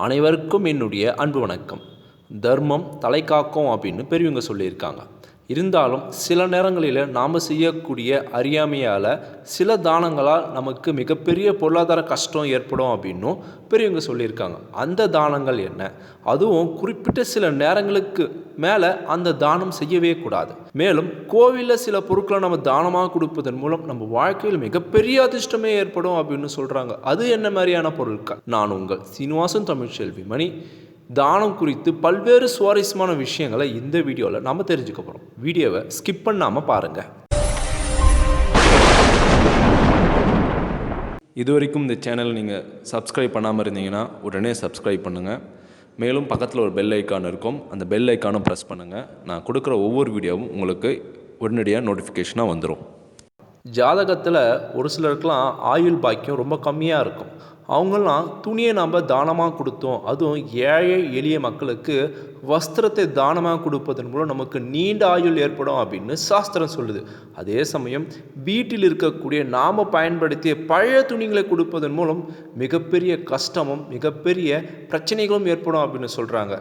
அனைவருக்கும் என்னுடைய அன்பு வணக்கம். தர்மம் தலை காக்கும் அப்படின்னு பெரியவங்க சொல்லியிருக்காங்க. இருந்தாலும் சில நேரங்களில் நாம் செய்யக்கூடிய அறியாமையால் சில தானங்களால் நமக்கு மிகப்பெரிய பொருளாதார கஷ்டம் ஏற்படும் அப்படின்னும் பெரியவங்க சொல்லியிருக்காங்க. அந்த தானங்கள் என்ன? அதுவும் குறிப்பிட்ட சில நேரங்களுக்கு மேலே அந்த தானம் செய்யவே கூடாது. மேலும் கோவிலில் சில பொருட்களை நம்ம தானமாக கொடுப்பதன் மூலம் நம்ம வாழ்க்கையில் மிகப்பெரிய அதிர்ஷ்டமே ஏற்படும் அப்படின்னு சொல்கிறாங்க அது என்ன மாதிரியான பொருட்கள்? நான் உங்கள் சீனிவாசன் தமிழ்ச்செல்வி மணி. தானம் குறித்து பல்வேறு சுவாரஸ்யமான விஷயங்களை இந்த வீடியோவில் நம்ம தெரிஞ்சுக்க போகிறோம் வீடியோவை ஸ்கிப் பண்ணாமல் பாருங்கள் இது வரைக்கும் இந்த சேனல் நீங்கள் சப்ஸ்கிரைப் பண்ணாமல் இருந்தீங்கன்னா உடனே சப்ஸ்கிரைப் பண்ணுங்கள் மேலும் பக்கத்தில் ஒரு பெல் ஐக்கான் இருக்கும். அந்த பெல் ஐக்கானும் ப்ரெஸ் பண்ணுங்கள் நான் கொடுக்குற ஒவ்வொரு வீடியோவும் உங்களுக்கு உடனடியாக நோட்டிஃபிகேஷனாக வந்துடும் ஜாதகத்தில் ஒரு சிலருக்கெலாம் ஆயுள் பாக்கியம் ரொம்ப கம்மியாக இருக்கும். அவங்கெல்லாம் துணியை நாம் தானமாக கொடுத்தோம். அதுவும் ஏழை எளிய மக்களுக்கு வஸ்திரத்தை தானமாக கொடுப்பதன் மூலம் நமக்கு நீண்ட ஆயுள் ஏற்படும் அப்படின்னு சாஸ்திரம் சொல்லுது. அதே சமயம் வீட்டில் இருக்கக்கூடிய நாம் பயன்படுத்திய பழைய துணிகளை கொடுப்பதன் மூலம் மிகப்பெரிய கஷ்டமும் மிகப்பெரிய பிரச்சனைகளும் ஏற்படும் அப்படின்னு சொல்கிறாங்க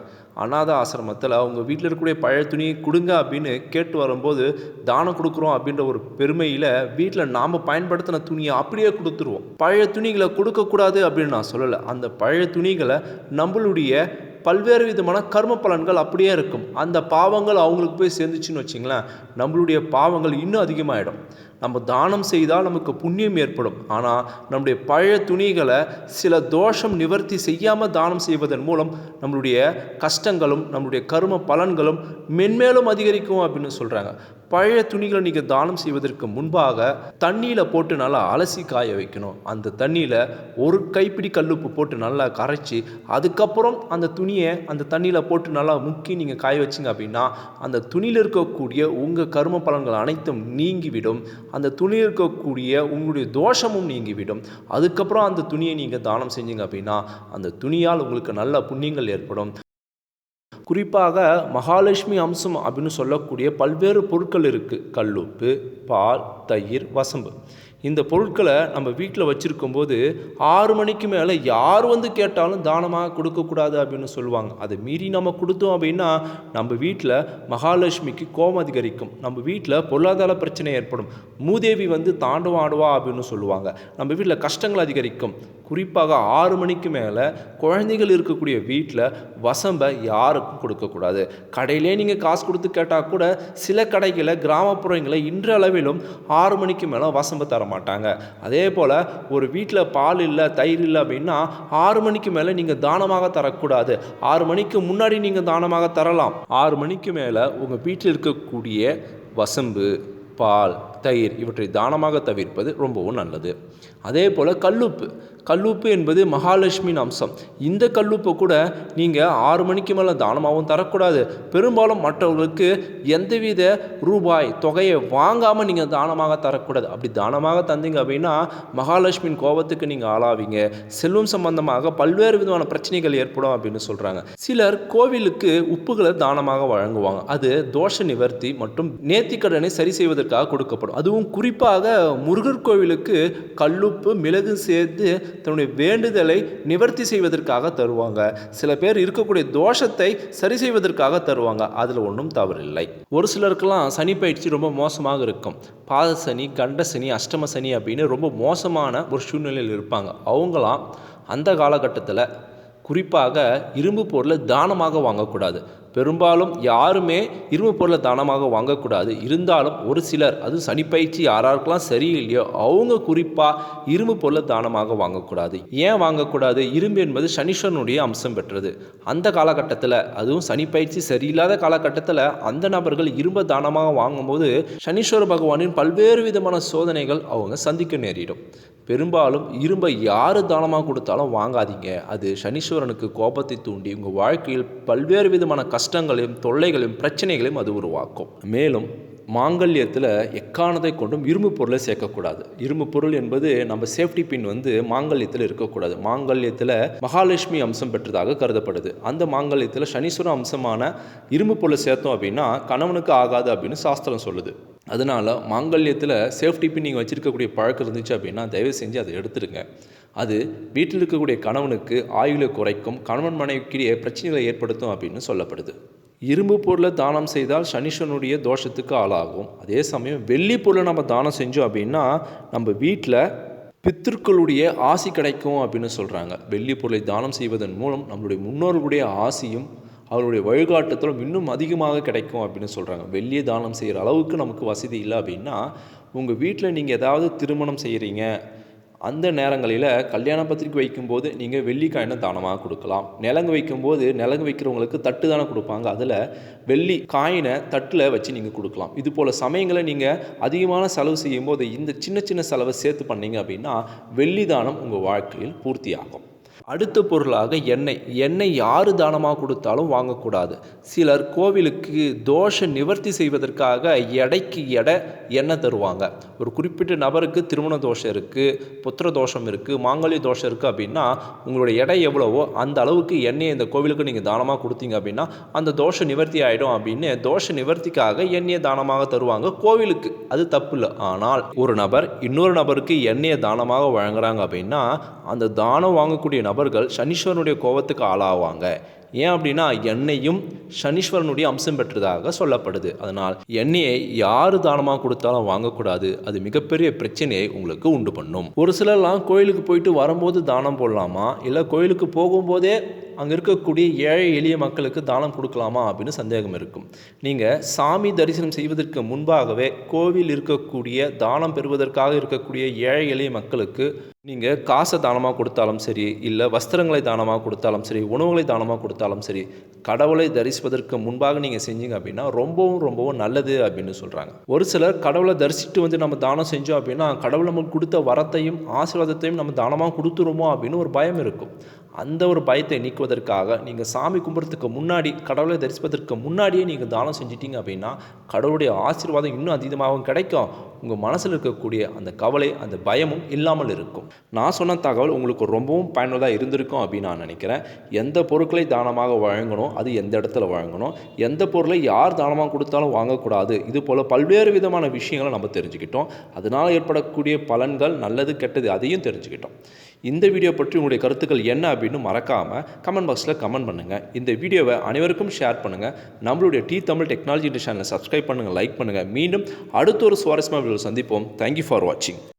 அநாத ஆசிரமத்தில் அவங்க வீட்டில் இருக்கக்கூடிய பழைய துணியை கொடுங்க அப்படின்னு கேட்டு வரும்போது தானம் கொடுக்குறோம் அப்படின்ற ஒரு பெருமையில் வீட்டில் நாம் பயன்படுத்தின துணியை அப்படியே கொடுத்துருவோம். பழைய துணிகளை கொடுக்கக்கூடாது அப்படின்னு நான் சொல்லலை. அந்த பழைய துணிகளை நம்மளுடைய பல்வேறு விதமான கர்ம பலன்கள் அப்படியே இருக்கும். அந்த பாவங்கள் அவங்களுக்கு போய் சேர்ந்துச்சுன்னு வச்சிங்களேன் நம்மளுடைய பாவங்கள் இன்னும் அதிகமாகிடும் நம்ம தானம் செய்தால் நமக்கு புண்ணியம் ஏற்படும். ஆனால் நம்முடைய பழைய துணிகளை சில தோஷம் நிவர்த்தி செய்யாமல் தானம் செய்வதன் மூலம் நம்மளுடைய கஷ்டங்களும் நம்மளுடைய கரும பலன்களும் மென்மேலும் அதிகரிக்கும் அப்படின்னு சொல்கிறாங்க பழைய துணிகளை நீங்கள் தானம் செய்வதற்கு முன்பாக தண்ணியில் போட்டு நல்லா அலசி காய வைக்கணும். அந்த தண்ணியில் ஒரு கைப்பிடி கல்லுப்பு போட்டு நல்லா கரைச்சி அதுக்கப்புறம் அந்த துணியை அந்த தண்ணியில் போட்டு நல்லா முக்கி நீங்கள் காய வச்சிங்க அப்படின்னா அந்த துணியில் இருக்கக்கூடிய உங்கள் கரும பலன்கள் அனைத்தும் நீங்கிவிடும். அந்த துணியில் இருக்கக்கூடிய உங்களுடைய தோஷமும் நீங்கிவிடும். அதுக்கப்புறம் அந்த துணியை நீங்கள் தானம் செஞ்சீங்க அப்படின்னா அந்த துணியால் உங்களுக்கு நல்ல புண்ணியங்கள் ஏற்படும். குறிப்பாக மகாலட்சுமி அம்சம் அப்படின்னு சொல்லக்கூடிய பல்வேறு பொருட்கள் இருக்குது கல்லுப்பு பால் தயிர் வசம்பு. இந்த பொருட்களை நம்ம வீட்டில் வச்சுருக்கும்போது ஆறு மணிக்கு மேலே யார் வந்து கேட்டாலும் தானமாக கொடுக்கக்கூடாது அப்படின்னு சொல்லுவாங்க. அதை மீறி நம்ம கொடுத்தோம் அப்படின்னா நம்ம வீட்டில் மகாலட்சுமிக்கு கோபம் அதிகரிக்கும். நம்ம வீட்டில் பொருளாதார பிரச்சனை ஏற்படும். மூதேவி வந்து தாண்டவம் ஆடுவா அப்படின்னு சொல்லுவாங்க. நம்ம வீட்டில் கஷ்டங்கள் அதிகரிக்கும். குறிப்பாக ஆறு மணிக்கு மேலே குழந்தைகள் இருக்கக்கூடிய வீட்டில் வசம்பை யாருக்கும் கொடுக்கக்கூடாது. கடையிலே நீங்கள் காசு கொடுத்து கேட்டால் கூட சில கடைகளை கிராமப்புறங்களை இன்றளவிலும் ஆறு மணிக்கு மேலே வசம்பை தர மாட்டாங்க. அதே போல் ஒரு வீட்டில் பால் இல்லை தயிர் இல்லை அப்படின்னா ஆறு மணிக்கு மேலே நீங்கள் தானமாக தரக்கூடாது. ஆறு மணிக்கு முன்னாடி நீங்கள் தானமாக தரலாம். ஆறு மணிக்கு மேலே உங்கள் வீட்டில் இருக்கக்கூடிய வசம்பு பால் தயிர் இவற்றை தானமாக தவிர்ப்பது ரொம்பவும் நல்லது. அதே போல் கல்லுப்பு. கல்லுப்பு என்பது மகாலட்சுமியின் அம்சம். இந்த கல்லுப்பை கூட நீங்கள் ஆறு மணிக்கு மேலே தானமாகவும் தரக்கூடாது. பெரும்பாலும் மற்றவர்களுக்கு எந்தவித ரூபாய் தொகையை வாங்காமல் நீங்கள் தானமாக தரக்கூடாது. அப்படி தானமாக தந்தீங்க அப்படின்னா மகாலட்சுமியின் கோபத்துக்கு நீங்கள் ஆளாவீங்க. செல்வம் சம்பந்தமாக பல்வேறு விதமான பிரச்சனைகள் ஏற்படும் அப்படின்னு சொல்கிறாங்க சிலர் கோவிலுக்கு உப்புகளை தானமாக வழங்குவாங்க. அது தோஷ நிவர்த்தி மற்றும் நேர்த்திக்கடனை சரி செய்வதற்காக கொடுக்கப்படும். அதுவும் குறிப்பாக முருகர் கோவிலுக்கு கல்லுப்பு மிளகு சேர்த்து தன்னுடைய வேண்டுதலை நிவர்த்தி செய்வதற்காக தருவாங்க. சில பேர் இருக்கக்கூடிய தோஷத்தை சரி செய்வதற்காக தருவாங்க. அதில் ஒன்றும் தவறில்லை. ஒரு சிலருக்கெல்லாம் சனி பயிற்சி ரொம்ப மோசமாக இருக்கும். பாத சனி கண்ட சனி அஷ்டம சனி அப்படின்னு ரொம்ப மோசமான ஒரு சூழ்நிலையில் இருப்பாங்க. அவங்களாம் அந்த காலகட்டத்தில் குறிப்பாக இரும்பு பொருளை தானமாக வாங்கக்கூடாது. பெரும்பாலும் யாருமே இரும்பு பொருளை தானமாக வாங்கக்கூடாது. இருந்தாலும் ஒரு சிலர் அது சனிப்பயிற்சி யாராருக்கெல்லாம் சரியில்லையோ அவங்க குறிப்பாக இரும்பு பொருளை தானமாக வாங்கக்கூடாது. ஏன் வாங்கக்கூடாது? இரும்பு என்பது சனீஸ்வரனுடைய அம்சம் பெற்றது. அந்த காலகட்டத்தில் அதுவும் சனிப்பயிற்சி சரியில்லாத காலகட்டத்தில் அந்த நபர்கள் இரும்பை தானமாக வாங்கும்போது சனீஸ்வர பகவானின் பல்வேறு விதமான சோதனைகள் அவங்க சந்திக்க நேரிடும். பெரும்பாலும் இரும்பை யார் தானமாக கொடுத்தாலும் வாங்காதீங்க. அது சனீஸ்வரனுக்கு கோபத்தை தூண்டி உங்கள் வாழ்க்கையில் பல்வேறு விதமான கஷ்டங்களையும் தொல்லைகளையும் பிரச்சனைகளையும் அது உருவாக்கும். மேலும் மாங்கல்யத்தில் எக்கானதை கொண்டும் இரும்பு பொருளை சேர்க்கக்கூடாது. இரும்பு பொருள் என்பது நம்ம சேஃப்டி பின் வந்து மாங்கல்யத்தில் இருக்கக்கூடாது. மாங்கல்யத்தில் மகாலட்சுமி அம்சம் பெற்றதாக கருதப்படுது. அந்த மாங்கல்யத்தில் சனீஸ்வர அம்சமான இரும்பு பொருளை சேர்த்தோம் அப்படின்னா கணவனுக்கு ஆகாது அப்படின்னு சாஸ்திரம் சொல்லுது. அதனால் மாங்கல்யத்தில் சேஃப்டி பின் நீங்கள் வச்சுருக்கக்கூடிய பழக்கம் இருந்துச்சு அப்படின்னா தயவு செஞ்சு அதை எடுத்துருங்க அது வீட்டில் இருக்கக்கூடிய கணவனுக்கு ஆயுளை குறைக்கும் கணவன் மனைவிக்கிடையே பிரச்சனைகளை ஏற்படுத்தும் அப்படின்னு சொல்லப்படுது. இரும்பு பொருளை தானம் செய்தால் சனீஸ்வரனுடைய தோஷத்துக்கு ஆளாகும். அதே சமயம் வெள்ளி பொருளை நம்ம தானம் செஞ்சோம் அப்படின்னா நம்ம வீட்டில் பித்திருக்களுடைய ஆசி கிடைக்கும் அப்படின்னு சொல்கிறாங்க வெள்ளி பொருளை தானம் செய்வதன் மூலம் நம்மளுடைய முன்னோர்களுடைய ஆசியும் அவருடைய வழிகாட்டுதலும் இன்னும் அதிகமாக கிடைக்கும் அப்படின்னு சொல்கிறாங்க வெளியே தானம் செய்கிற அளவுக்கு நமக்கு வசதி இல்லை அப்படின்னா உங்கள் வீட்டில் நீங்கள் ஏதாவது திருமணம் செய்கிறீங்க அந்த நேரங்களில் கல்யாண பத்திரிக்கை வைக்கும்போது நீங்கள் வெள்ளிக்காயினை தானமாக கொடுக்கலாம். நிலங்கு வைக்கும்போது நிலங்கு வைக்கிறவங்களுக்கு தட்டு தானே கொடுப்பாங்க. அதில் வெள்ளி காயினை தட்டில் வச்சு நீங்கள் கொடுக்கலாம். இது போல் சமயங்களை நீங்கள் அதிகமான செலவு செய்யும்போது இந்த சின்ன சின்ன செலவை சேர்த்து பண்ணீங்க அப்படின்னா வெள்ளி தானம் உங்கள் வாழ்க்கையில் பூர்த்தியாகும். அடுத்த பொருளாக எண்ணெய். எண்ணெய் யார் தானமாக கொடுத்தாலும் வாங்கக்கூடாது. சிலர் கோவிலுக்கு தோஷ நிவர்த்தி செய்வதற்காக எடைக்கு எடை எண்ணெய் தருவாங்க. ஒரு குறிப்பிட்ட நபருக்கு திருமண தோஷம் இருக்குது புத்திர தோஷம் இருக்குது மாங்கல்ய தோஷம் இருக்குது அப்படின்னா உங்களுடைய எடை எவ்வளவோ அந்த அளவுக்கு எண்ணெயை இந்த கோவிலுக்கு நீங்கள் தானமாக கொடுத்தீங்க அப்படின்னா அந்த தோஷ நிவர்த்தி ஆகிடும் அப்படின்னு தோஷ நிவர்த்திக்காக எண்ணெயை தானமாக தருவாங்க கோவிலுக்கு. அது தப்பு இல்லை. ஆனால் ஒரு நபர் இன்னொரு நபருக்கு எண்ணெயை தானமாக வழங்குறாங்க அப்படின்னா அந்த தானம் வாங்கக்கூடிய நபர்கள் சனீஸ்வரனுடைய கோபத்துக்கு ஆளாவாங்க. ஏன் அப்படின்னா எண்ணெயும் சனீஸ்வரனுடைய அம்சம் பெற்றதாக சொல்லப்படுது. அதனால் எண்ணெயை யார் தானமாக கொடுத்தாலும் வாங்கக்கூடாது. அது மிகப்பெரிய பிரச்சனையை உங்களுக்கு உண்டு பண்ணும். ஒரு சிலர்லாம் கோயிலுக்கு போயிட்டு வரும்போது தானம் போடலாமா? இல்லை கோயிலுக்கு போகும்போதே அங்கே இருக்கக்கூடிய ஏழை எளிய மக்களுக்கு தானம் கொடுக்கலாமா அப்படின்னு சந்தேகம் இருக்கும். நீங்கள் சாமி தரிசனம் செய்வதற்கு முன்பாகவே கோவில் இருக்கக்கூடிய தானம் பெறுவதற்காக இருக்கக்கூடிய ஏழை எளிய மக்களுக்கு நீங்கள் காசை தானமாக கொடுத்தாலும் சரி இல்லை வஸ்திரங்களை தானமாக கொடுத்தாலும் சரி உணவுகளை தானமாக கொடுத்தாலும் சரி கடவுளை தரிசிப்பதற்கு முன்பாக நீங்கள் செஞ்சீங்க அப்படின்னா ரொம்பவும் ரொம்பவும் நல்லது அப்படின்னு சொல்கிறாங்க ஒரு சிலர் கடவுளை தரிசிட்டு வந்து நம்ம தானம் செஞ்சோம் அப்படின்னா கடவுள் நமக்கு கொடுத்த வரத்தையும் ஆசீர்வாதத்தையும் நம்ம தானமாக கொடுத்துருமோ அப்படின்னு ஒரு பயம் இருக்கும். அந்த ஒரு பயத்தை நீக்குவதற்காக நீங்கள் சாமி கும்பிட்றதுக்கு முன்னாடி கடவுளை தரிசிப்பதற்கு முன்னாடியே நீங்கள் தானம் செஞ்சிட்டீங்க அப்படின்னா கடவுளுடைய ஆசீர்வாதம் இன்னும் அதிகமாகவும் கிடைக்கும். உங்கள் மனசில் இருக்கக்கூடிய அந்த கவலை அந்த பயமும் இல்லாமல் இருக்கும். நான் சொன்ன தகவல் உங்களுக்கு ரொம்பவும் பயனுள்ளதாக இருந்திருக்கும் அப்படின்னு நான் நினைக்கிறேன். எந்த பொருட்களை தானமாக வழங்கணும் அது எந்த இடத்துல வழங்கணும் எந்த பொருளை யார் தானமாக கொடுத்தாலும் வாங்கக்கூடாது. இது போல் பல்வேறு விதமான விஷயங்களை நம்ம தெரிஞ்சுக்கிட்டோம். அதனால் ஏற்படக்கூடிய பலன்கள் நல்லது கெட்டது அதையும் தெரிஞ்சுக்கிட்டோம். இந்த வீடியோ பற்றி உங்களுடைய கருத்துக்கள் என்ன அப்படின்னு மறக்காமல் கமெண்ட் பாக்ஸில் கமெண்ட் பண்ணுங்கள் இந்த வீடியோவை அனைவருக்கும் ஷேர் பண்ணுங்கள் நம்மளுடைய டி தமிழ் டெக்னாலஜி சேனலை சப்ஸ்கிரைப் பண்ணுங்கள் லைக் பண்ணுங்கள் மீண்டும் அடுத்த ஒரு சுவாரஸ்யமாக சந்திப்போம். தேங்க்யூ ஃபார் வாட்சிங்